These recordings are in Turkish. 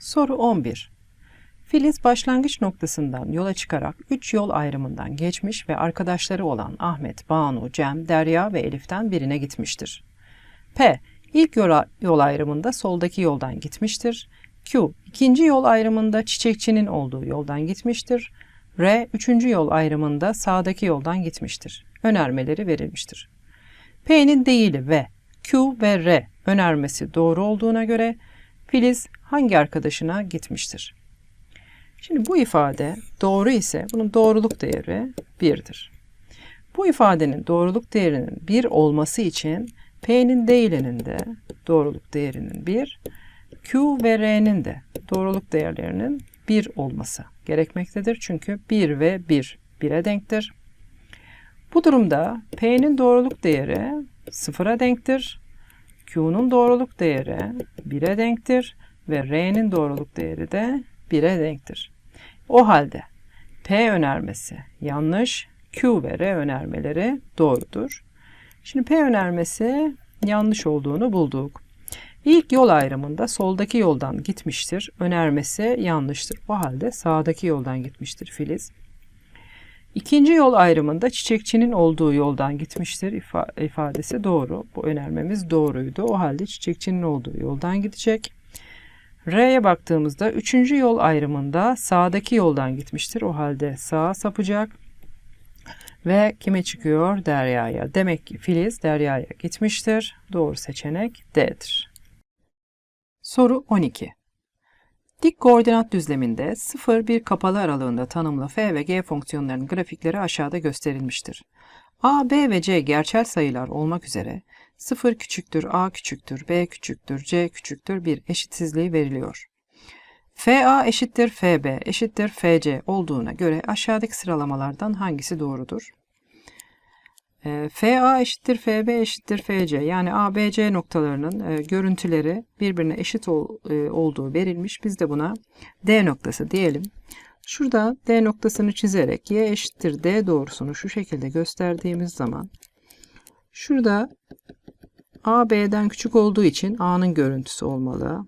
Soru 11. Filiz başlangıç noktasından yola çıkarak 3 yol ayrımından geçmiş ve arkadaşları olan Ahmet, Banu, Cem, Derya ve Elif'ten birine gitmiştir. P. İlk yol, ayrımında soldaki yoldan gitmiştir. Q. ikinci yol ayrımında çiçekçinin olduğu yoldan gitmiştir. R. Üçüncü yol ayrımında sağdaki yoldan gitmiştir. Önermeleri verilmiştir. P'nin değili ve Q ve R önermesi doğru olduğuna göre Filiz hangi arkadaşına gitmiştir? Şimdi bu ifade doğru ise bunun doğruluk değeri 1'dir. Bu ifadenin doğruluk değerinin 1 olması için P'nin değilinin de doğruluk değerinin 1, Q ve R'nin de doğruluk değerlerinin 1 olması gerekmektedir. Çünkü 1 ve 1 1'e denktir. Bu durumda P'nin doğruluk değeri 0'a denktir. Q'nun doğruluk değeri 1'e denktir ve R'nin doğruluk değeri de 1'e denktir. O halde P önermesi yanlış, Q ve R önermeleri doğrudur. Şimdi P önermesi yanlış olduğunu bulduk. İlk yol ayrımında soldaki yoldan gitmiştir. Önermesi yanlıştır. O halde sağdaki yoldan gitmiştir Filiz. İkinci yol ayrımında çiçekçinin olduğu yoldan gitmiştir ifadesi doğru. Bu önermemiz doğruydu. O halde çiçekçinin olduğu yoldan gidecek. R'ye baktığımızda üçüncü yol ayrımında sağdaki yoldan gitmiştir. O halde sağa sapacak. Ve kime çıkıyor? Derya'ya. Demek ki Filiz Derya'ya gitmiştir. Doğru seçenek D'dir. Soru 12. Dik koordinat düzleminde 0-1 kapalı aralığında tanımlı f ve g fonksiyonlarının grafikleri aşağıda gösterilmiştir. a, b ve c gerçel sayılar olmak üzere 0 küçüktür a küçüktür b küçüktür c küçüktür bir eşitsizliği veriliyor. fa eşittir fb eşittir fc olduğuna göre aşağıdaki sıralamalardan hangisi doğrudur? E, FA eşittir FB eşittir FC yani ABC noktalarının e, görüntüleri birbirine eşit ol, e, olduğu verilmiş. Biz de buna D noktası diyelim. Şurada D noktasını çizerek Y eşittir D doğrusunu şu şekilde gösterdiğimiz zaman şurada A B'den küçük olduğu için A'nın görüntüsü olmalı.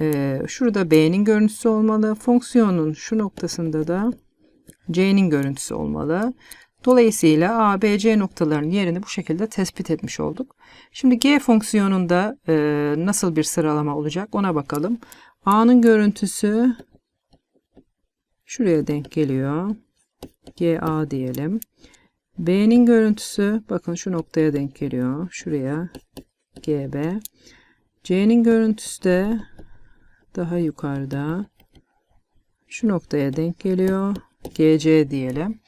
Ee, şurada B'nin görüntüsü olmalı. Fonksiyonun şu noktasında da C'nin görüntüsü olmalı. Dolayısıyla A, B, C noktalarının yerini bu şekilde tespit etmiş olduk. Şimdi G fonksiyonunda e, nasıl bir sıralama olacak ona bakalım. A'nın görüntüsü şuraya denk geliyor. GA diyelim. B'nin görüntüsü bakın şu noktaya denk geliyor. Şuraya GB. C'nin görüntüsü de daha yukarıda. Şu noktaya denk geliyor. GC diyelim.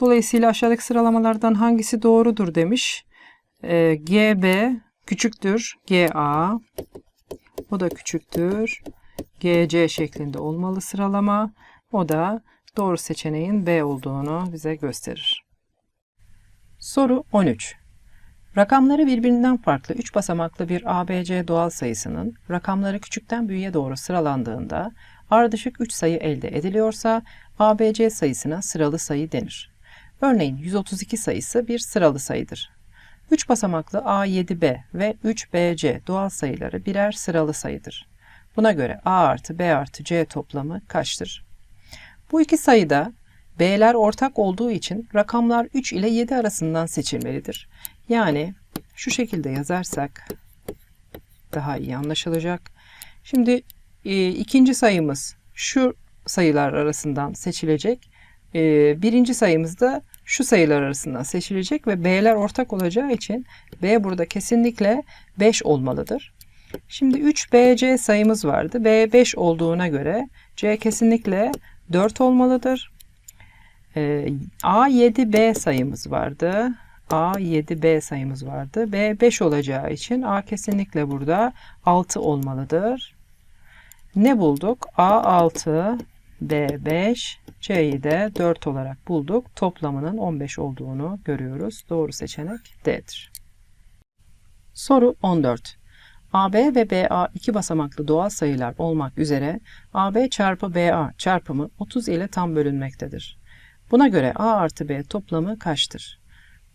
Dolayısıyla aşağıdaki sıralamalardan hangisi doğrudur demiş. E, GB küçüktür GA. O da küçüktür. GC şeklinde olmalı sıralama. O da doğru seçeneğin B olduğunu bize gösterir. Soru 13. Rakamları birbirinden farklı 3 basamaklı bir ABC doğal sayısının rakamları küçükten büyüğe doğru sıralandığında ardışık 3 sayı elde ediliyorsa ABC sayısına sıralı sayı denir. Örneğin 132 sayısı bir sıralı sayıdır. 3 basamaklı A7B ve 3BC doğal sayıları birer sıralı sayıdır. Buna göre A artı B artı C toplamı kaçtır? Bu iki sayıda B'ler ortak olduğu için rakamlar 3 ile 7 arasından seçilmelidir. Yani şu şekilde yazarsak daha iyi anlaşılacak. Şimdi e, ikinci sayımız şu sayılar arasından seçilecek. E, birinci sayımız da şu sayılar arasından seçilecek ve B'ler ortak olacağı için B burada kesinlikle 5 olmalıdır. Şimdi 3BC sayımız vardı. B 5 olduğuna göre C kesinlikle 4 olmalıdır. E, A7B sayımız vardı. A7B sayımız vardı. B 5 olacağı için A kesinlikle burada 6 olmalıdır. Ne bulduk? A6, B5, C'yi de 4 olarak bulduk. Toplamının 15 olduğunu görüyoruz. Doğru seçenek D'dir. Soru 14. AB ve BA iki basamaklı doğal sayılar olmak üzere AB çarpı BA çarpımı 30 ile tam bölünmektedir. Buna göre A artı B toplamı kaçtır?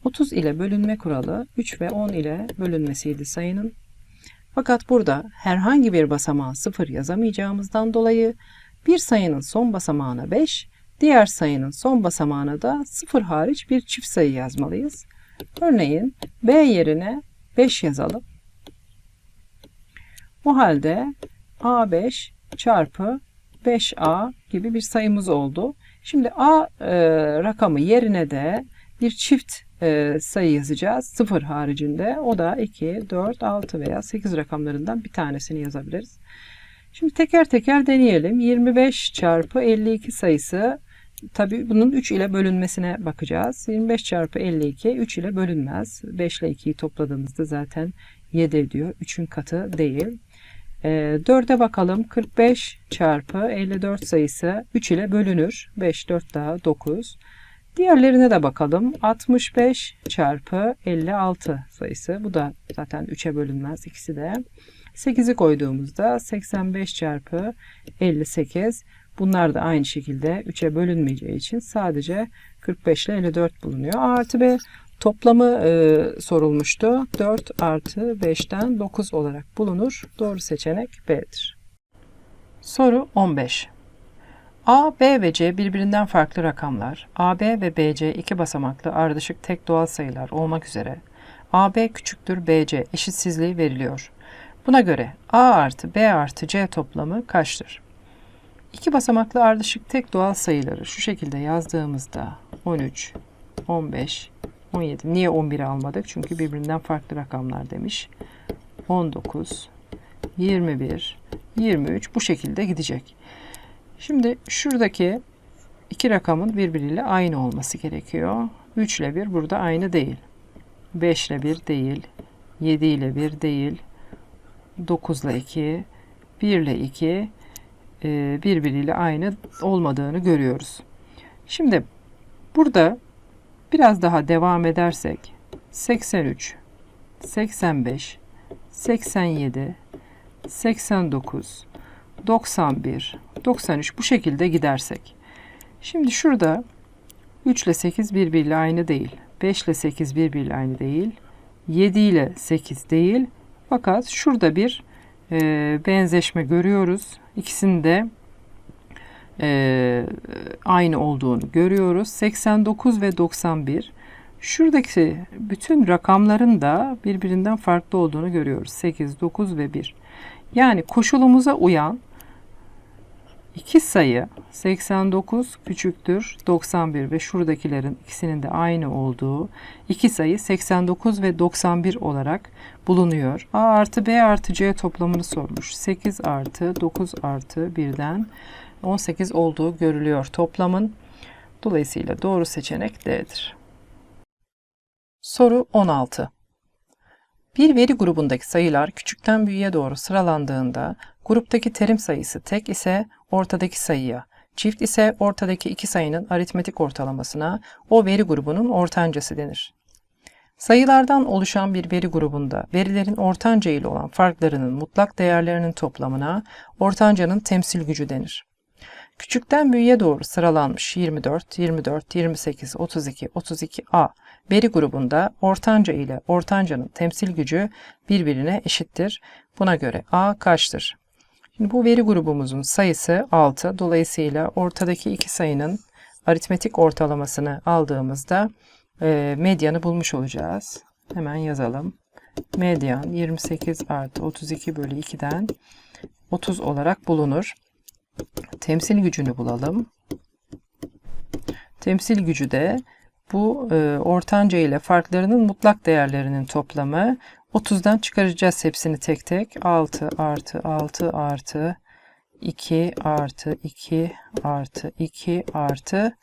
30 ile bölünme kuralı 3 ve 10 ile bölünmesiydi sayının. Fakat burada herhangi bir basamağa 0 yazamayacağımızdan dolayı bir sayının son basamağına 5, diğer sayının son basamağına da 0 hariç bir çift sayı yazmalıyız. Örneğin B yerine 5 yazalım. O halde A5 çarpı 5A gibi bir sayımız oldu. Şimdi A e, rakamı yerine de bir çift e, sayı yazacağız. 0 haricinde. O da 2, 4, 6 veya 8 rakamlarından bir tanesini yazabiliriz. Şimdi teker teker deneyelim. 25 çarpı 52 sayısı tabi bunun 3 ile bölünmesine bakacağız. 25 çarpı 52 3 ile bölünmez. 5 ile 2'yi topladığımızda zaten 7 ediyor. 3'ün katı değil. E, 4'e bakalım. 45 çarpı 54 sayısı 3 ile bölünür. 5, 4 daha 9. Diğerlerine de bakalım. 65 çarpı 56 sayısı. Bu da zaten 3'e bölünmez ikisi de. 8'i koyduğumuzda 85 çarpı 58. Bunlar da aynı şekilde 3'e bölünmeyeceği için sadece 45 ile 54 bulunuyor. A artı B toplamı e, sorulmuştu. 4 artı 5'ten 9 olarak bulunur. Doğru seçenek B'dir. Soru 15. A, B ve C birbirinden farklı rakamlar, AB ve BC iki basamaklı ardışık tek doğal sayılar olmak üzere AB küçüktür BC eşitsizliği veriliyor. Buna göre A artı B artı C toplamı kaçtır? İki basamaklı ardışık tek doğal sayıları şu şekilde yazdığımızda 13, 15, 17. Niye 11'i almadık? Çünkü birbirinden farklı rakamlar demiş. 19, 21, 23 bu şekilde gidecek. Şimdi şuradaki iki rakamın birbiriyle aynı olması gerekiyor. 3 ile 1 burada aynı değil. 5 ile 1 değil. 7 ile 1 değil. 9 ile 2, 1 ile 2 e, birbiriyle aynı olmadığını görüyoruz. Şimdi burada biraz daha devam edersek 83, 85, 87, 89, 91, 93 bu şekilde gidersek. Şimdi şurada 3 ile 8 birbiriyle aynı değil. 5 ile 8 birbiriyle aynı değil. 7 ile 8 değil. Fakat şurada bir e, benzeşme görüyoruz. İkisinin de e, aynı olduğunu görüyoruz. 89 ve 91. Şuradaki bütün rakamların da birbirinden farklı olduğunu görüyoruz. 8, 9 ve 1. Yani koşulumuza uyan iki sayı 89 küçüktür 91 ve şuradakilerin ikisinin de aynı olduğu iki sayı 89 ve 91 olarak bulunuyor. A artı B artı C toplamını sormuş. 8 artı 9 artı 1'den 18 olduğu görülüyor toplamın. Dolayısıyla doğru seçenek D'dir. Soru 16. Bir veri grubundaki sayılar küçükten büyüğe doğru sıralandığında gruptaki terim sayısı tek ise ortadaki sayıya, çift ise ortadaki iki sayının aritmetik ortalamasına o veri grubunun ortancası denir. Sayılardan oluşan bir veri grubunda verilerin ortanca ile olan farklarının mutlak değerlerinin toplamına ortancanın temsil gücü denir. Küçükten büyüğe doğru sıralanmış 24, 24, 28, 32, 32A veri grubunda ortanca ile ortancanın temsil gücü birbirine eşittir. Buna göre A kaçtır? Şimdi bu veri grubumuzun sayısı 6. Dolayısıyla ortadaki iki sayının aritmetik ortalamasını aldığımızda e, medyanı bulmuş olacağız. Hemen yazalım. Medyan 28 artı 32 bölü 2'den 30 olarak bulunur. Temsil gücünü bulalım. Temsil gücü de bu e, ortanca ile farklarının mutlak değerlerinin toplamı 30'dan çıkaracağız hepsini tek tek. 6 artı 6 artı 2 artı 2 artı 2 artı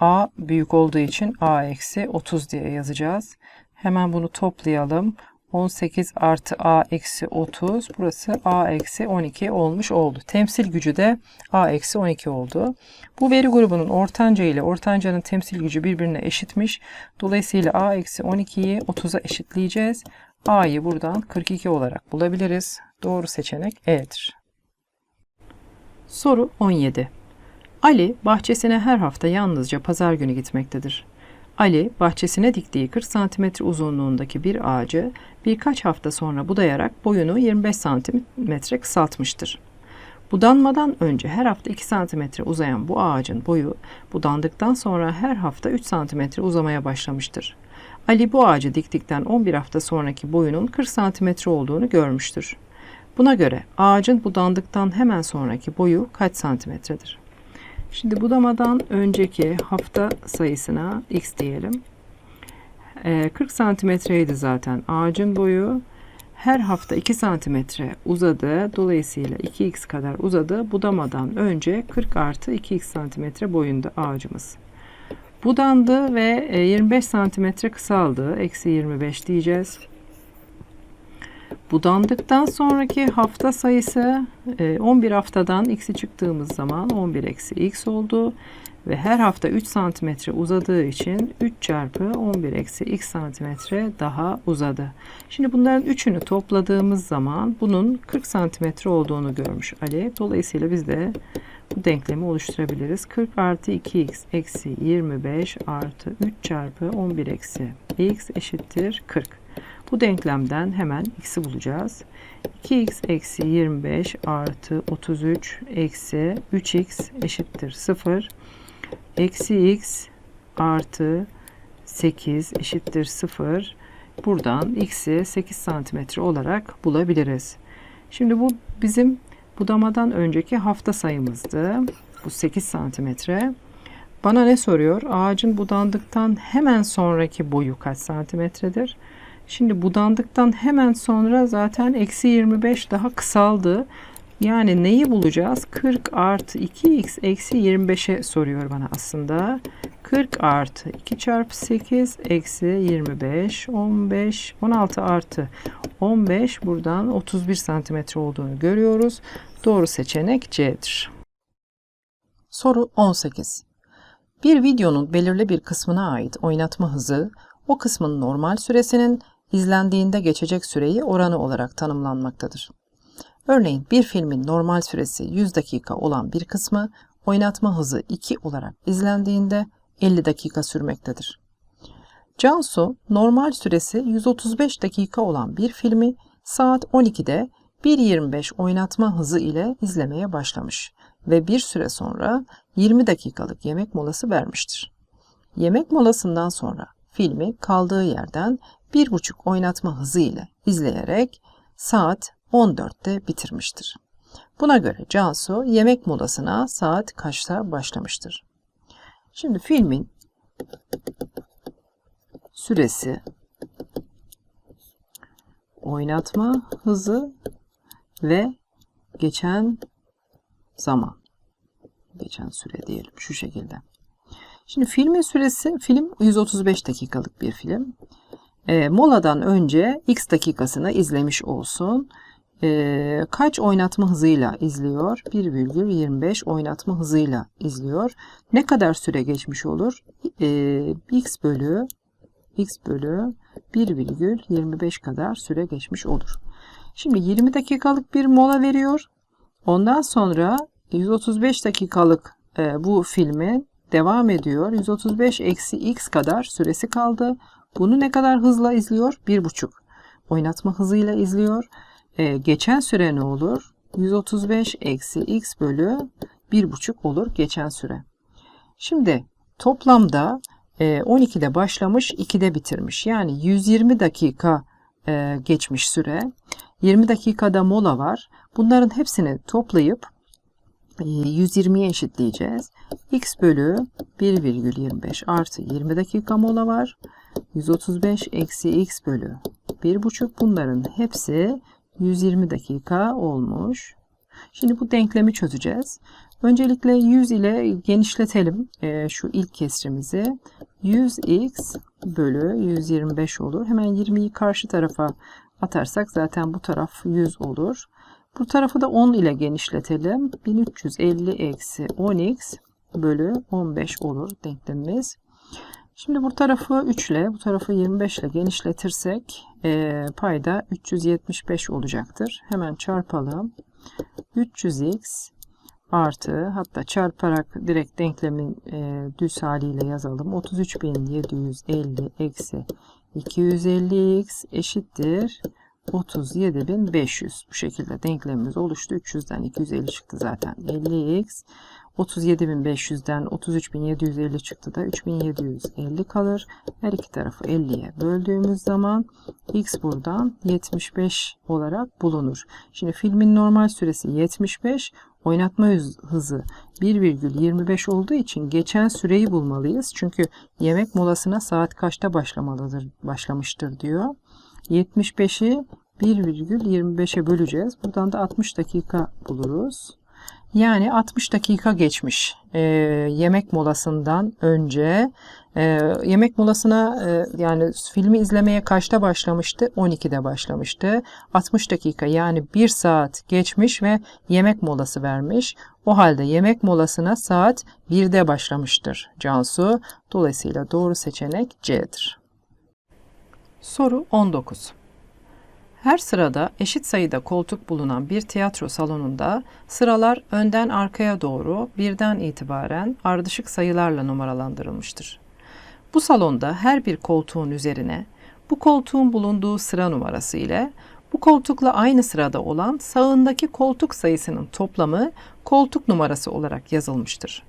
A büyük olduğu için A eksi 30 diye yazacağız. Hemen bunu toplayalım. 18 artı A eksi 30. Burası A eksi 12 olmuş oldu. Temsil gücü de A eksi 12 oldu. Bu veri grubunun ortanca ile ortancanın temsil gücü birbirine eşitmiş. Dolayısıyla A eksi 12'yi 30'a eşitleyeceğiz. A'yı buradan 42 olarak bulabiliriz. Doğru seçenek E'dir. Soru 17. Ali bahçesine her hafta yalnızca pazar günü gitmektedir. Ali bahçesine diktiği 40 cm uzunluğundaki bir ağacı birkaç hafta sonra budayarak boyunu 25 cm kısaltmıştır. Budanmadan önce her hafta 2 cm uzayan bu ağacın boyu budandıktan sonra her hafta 3 cm uzamaya başlamıştır. Ali bu ağacı diktikten 11 hafta sonraki boyunun 40 cm olduğunu görmüştür. Buna göre ağacın budandıktan hemen sonraki boyu kaç santimetredir? Şimdi budamadan önceki hafta sayısına x diyelim. Ee, 40 santimetreydi zaten ağacın boyu. Her hafta 2 santimetre uzadı. Dolayısıyla 2x kadar uzadı. Budamadan önce 40 artı 2x santimetre boyunda ağacımız. Budandı ve 25 santimetre kısaldı. Eksi 25 diyeceğiz. Budandıktan sonraki hafta sayısı 11 haftadan x'i çıktığımız zaman 11 eksi x oldu. Ve her hafta 3 santimetre uzadığı için 3 çarpı 11 eksi x santimetre daha uzadı. Şimdi bunların üçünü topladığımız zaman bunun 40 santimetre olduğunu görmüş Ali. Dolayısıyla biz de bu denklemi oluşturabiliriz. 40 artı 2x eksi 25 artı 3 çarpı 11 eksi x eşittir 40. Bu denklemden hemen x'i bulacağız. 2x eksi 25 artı 33 eksi 3x eşittir 0. Eksi x artı 8 eşittir 0. Buradan x'i 8 santimetre olarak bulabiliriz. Şimdi bu bizim budamadan önceki hafta sayımızdı. Bu 8 santimetre. Bana ne soruyor? Ağacın budandıktan hemen sonraki boyu kaç santimetredir? Şimdi budandıktan hemen sonra zaten eksi 25 daha kısaldı. Yani neyi bulacağız? 40 artı 2x eksi 25'e soruyor bana aslında. 40 artı 2 çarpı 8 eksi 25 15 16 artı 15 buradan 31 santimetre olduğunu görüyoruz. Doğru seçenek C'dir. Soru 18. Bir videonun belirli bir kısmına ait oynatma hızı o kısmın normal süresinin izlendiğinde geçecek süreyi oranı olarak tanımlanmaktadır. Örneğin bir filmin normal süresi 100 dakika olan bir kısmı oynatma hızı 2 olarak izlendiğinde 50 dakika sürmektedir. Cansu normal süresi 135 dakika olan bir filmi saat 12'de 1.25 oynatma hızı ile izlemeye başlamış ve bir süre sonra 20 dakikalık yemek molası vermiştir. Yemek molasından sonra filmi kaldığı yerden 1.5 oynatma hızı ile izleyerek saat 14'te bitirmiştir. Buna göre Cansu yemek molasına saat kaçta başlamıştır? Şimdi filmin süresi, oynatma hızı ve geçen zaman. Geçen süre diyelim şu şekilde. Şimdi filmin süresi, film 135 dakikalık bir film. E, moladan önce x dakikasını izlemiş olsun. E, kaç oynatma hızıyla izliyor? 1,25 oynatma hızıyla izliyor. Ne kadar süre geçmiş olur? E, x bölü x bölü 1,25 kadar süre geçmiş olur. Şimdi 20 dakikalık bir mola veriyor. Ondan sonra 135 dakikalık e, bu filmi devam ediyor. 135 eksi x kadar süresi kaldı. Bunu ne kadar hızla izliyor? 1,5. Oynatma hızıyla izliyor. Ee, geçen süre ne olur? 135 eksi x bölü 1,5 olur geçen süre. Şimdi toplamda e, 12'de başlamış 2'de bitirmiş. Yani 120 dakika e, geçmiş süre. 20 dakikada mola var. Bunların hepsini toplayıp 120'ye eşitleyeceğiz. x bölü 1,25 artı 20 dakika mola var. 135 eksi x bölü 1,5 bunların hepsi 120 dakika olmuş. Şimdi bu denklemi çözeceğiz. Öncelikle 100 ile genişletelim e, şu ilk kesrimizi. 100x bölü 125 olur. Hemen 20'yi karşı tarafa atarsak zaten bu taraf 100 olur. Bu tarafı da 10 ile genişletelim. 1350 eksi 10x bölü 15 olur denklemimiz. Şimdi bu tarafı 3 ile bu tarafı 25 ile genişletirsek e, payda 375 olacaktır. Hemen çarpalım. 300x artı hatta çarparak direkt denklemin e, düz haliyle yazalım. 33.750 eksi 250x eşittir 37.500. Bu şekilde denklemimiz oluştu. 300'den 250 çıktı zaten 50x. 37.500'den 33.750 çıktı da 3.750 kalır. Her iki tarafı 50'ye böldüğümüz zaman x buradan 75 olarak bulunur. Şimdi filmin normal süresi 75. Oynatma hızı 1,25 olduğu için geçen süreyi bulmalıyız. Çünkü yemek molasına saat kaçta başlamalıdır, başlamıştır diyor. 75'i 1,25'e böleceğiz. Buradan da 60 dakika buluruz. Yani 60 dakika geçmiş e, yemek molasından önce. E, yemek molasına e, yani filmi izlemeye kaçta başlamıştı? 12'de başlamıştı. 60 dakika yani 1 saat geçmiş ve yemek molası vermiş. O halde yemek molasına saat 1'de başlamıştır Cansu. Dolayısıyla doğru seçenek C'dir. Soru 19. Her sırada eşit sayıda koltuk bulunan bir tiyatro salonunda sıralar önden arkaya doğru birden itibaren ardışık sayılarla numaralandırılmıştır. Bu salonda her bir koltuğun üzerine bu koltuğun bulunduğu sıra numarası ile bu koltukla aynı sırada olan sağındaki koltuk sayısının toplamı koltuk numarası olarak yazılmıştır.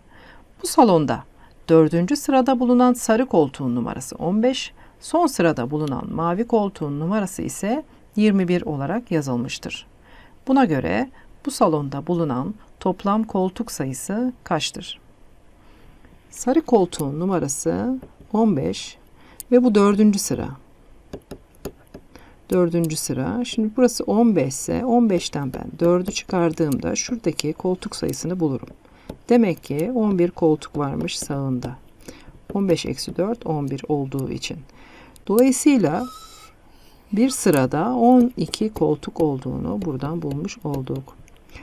Bu salonda dördüncü sırada bulunan sarı koltuğun numarası 15, son sırada bulunan mavi koltuğun numarası ise 21 olarak yazılmıştır. Buna göre bu salonda bulunan toplam koltuk sayısı kaçtır? Sarı koltuğun numarası 15 ve bu dördüncü sıra. Dördüncü sıra. Şimdi burası 15 ise 15'ten ben 4'ü çıkardığımda şuradaki koltuk sayısını bulurum. Demek ki 11 koltuk varmış sağında. 15 eksi 4 11 olduğu için. Dolayısıyla bir sırada 12 koltuk olduğunu buradan bulmuş olduk.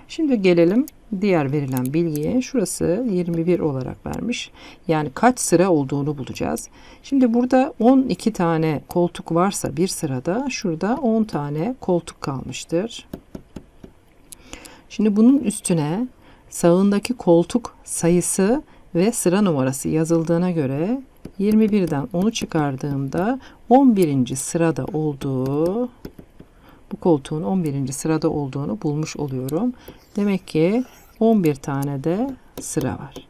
Şimdi gelelim diğer verilen bilgiye. Şurası 21 olarak vermiş. Yani kaç sıra olduğunu bulacağız. Şimdi burada 12 tane koltuk varsa bir sırada şurada 10 tane koltuk kalmıştır. Şimdi bunun üstüne sağındaki koltuk sayısı ve sıra numarası yazıldığına göre 21'den 10'u çıkardığımda 11. sırada olduğu bu koltuğun 11. sırada olduğunu bulmuş oluyorum. Demek ki 11 tane de sıra var.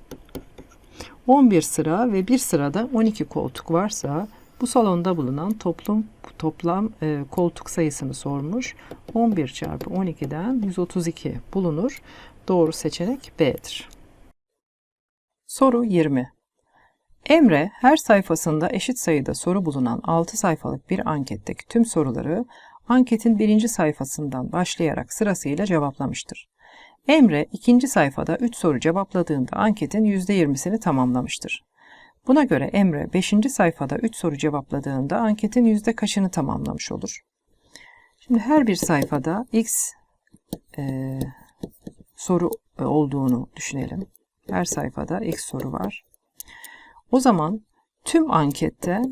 11 sıra ve bir sırada 12 koltuk varsa bu salonda bulunan toplum toplam e, koltuk sayısını sormuş. 11 çarpı 12'den 132 bulunur. Doğru seçenek B'dir. Soru 20. Emre her sayfasında eşit sayıda soru bulunan 6 sayfalık bir anketteki tüm soruları anketin birinci sayfasından başlayarak sırasıyla cevaplamıştır. Emre ikinci sayfada 3 soru cevapladığında anketin %20'sini tamamlamıştır. Buna göre Emre 5. sayfada 3 soru cevapladığında anketin yüzde kaçını tamamlamış olur? Şimdi her bir sayfada x e, soru olduğunu düşünelim. Her sayfada x soru var. O zaman tüm ankette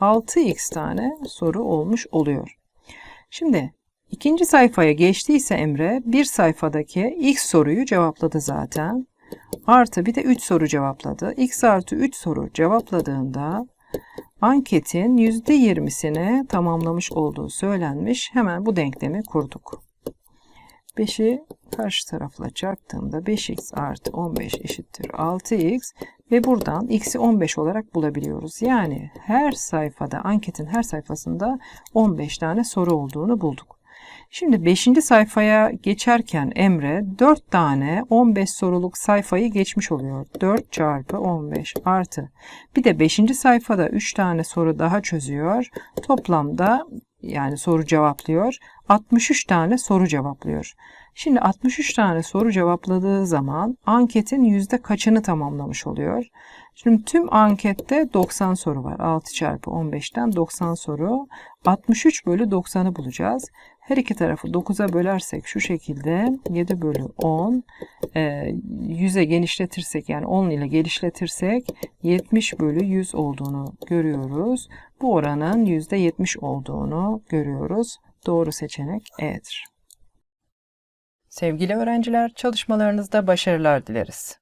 6x tane soru olmuş oluyor. Şimdi ikinci sayfaya geçtiyse Emre bir sayfadaki ilk soruyu cevapladı zaten. Artı bir de 3 soru cevapladı. X artı 3 soru cevapladığında anketin %20'sini tamamlamış olduğu söylenmiş. Hemen bu denklemi kurduk. 5'i karşı tarafla çarptığımda 5x artı 15 eşittir 6x ve buradan x'i 15 olarak bulabiliyoruz. Yani her sayfada anketin her sayfasında 15 tane soru olduğunu bulduk. Şimdi 5. sayfaya geçerken Emre 4 tane 15 soruluk sayfayı geçmiş oluyor. 4 çarpı 15 artı. Bir de 5. sayfada 3 tane soru daha çözüyor. Toplamda yani soru cevaplıyor. 63 tane soru cevaplıyor. Şimdi 63 tane soru cevapladığı zaman anketin yüzde kaçını tamamlamış oluyor? Şimdi tüm ankette 90 soru var. 6 çarpı 15'ten 90 soru. 63 bölü 90'ı bulacağız. Her iki tarafı 9'a bölersek şu şekilde 7 bölü 10 e, 100'e genişletirsek yani 10 ile genişletirsek 70 bölü 100 olduğunu görüyoruz. Bu oranın %70 olduğunu görüyoruz. Doğru seçenek E'dir. Sevgili öğrenciler, çalışmalarınızda başarılar dileriz.